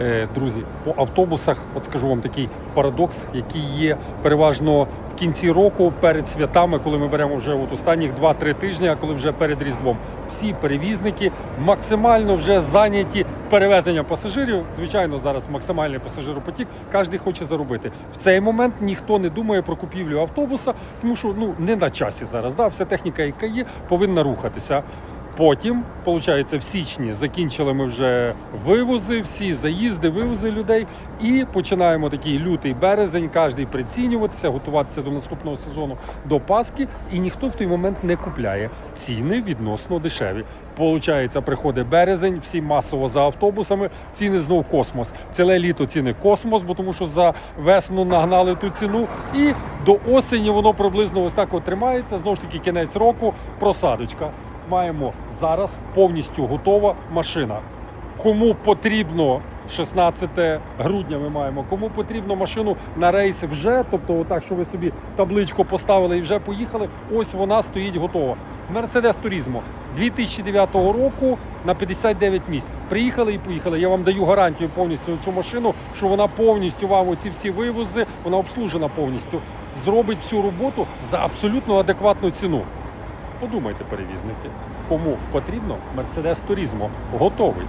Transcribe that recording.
Е, Друзі, по автобусах, от скажу вам такий парадокс, який є переважно в кінці року перед святами, коли ми беремо вже от останніх 2-3 тижні, а коли вже перед Різдвом. Всі перевізники максимально вже зайняті перевезенням пасажирів. Звичайно, зараз максимальний пасажиропотік, кожен хоче заробити. В цей момент ніхто не думає про купівлю автобуса, тому що ну не на часі зараз. Да? Вся техніка, яка є, повинна рухатися. Потім, виходить, в січні закінчили ми вже вивози, всі заїзди, вивози людей. І починаємо такий лютий березень, кожен прицінюватися, готуватися до наступного сезону до Пасхи, і ніхто в той момент не купляє. Ціни відносно дешеві. Получається, приходить березень, всі масово за автобусами, ціни знов космос. Ціле літо ціни космос, бо тому що за весну нагнали ту ціну. І до осені воно приблизно ось так от тримається. Знову ж таки, кінець року, просадочка. Маємо зараз повністю готова машина. Кому потрібно 16 грудня ми маємо, кому потрібно машину на рейс вже, тобто отак, що ви собі табличку поставили і вже поїхали, ось вона стоїть готова. Mercedes Turismo 2009 року на 59 місць. Приїхали і поїхали. Я вам даю гарантію повністю цю машину, що вона повністю вам оці всі вивози, вона обслужена повністю, зробить всю роботу за абсолютно адекватну ціну. Подумайте, перевізники, кому потрібно Мерседес Турізмо готовий.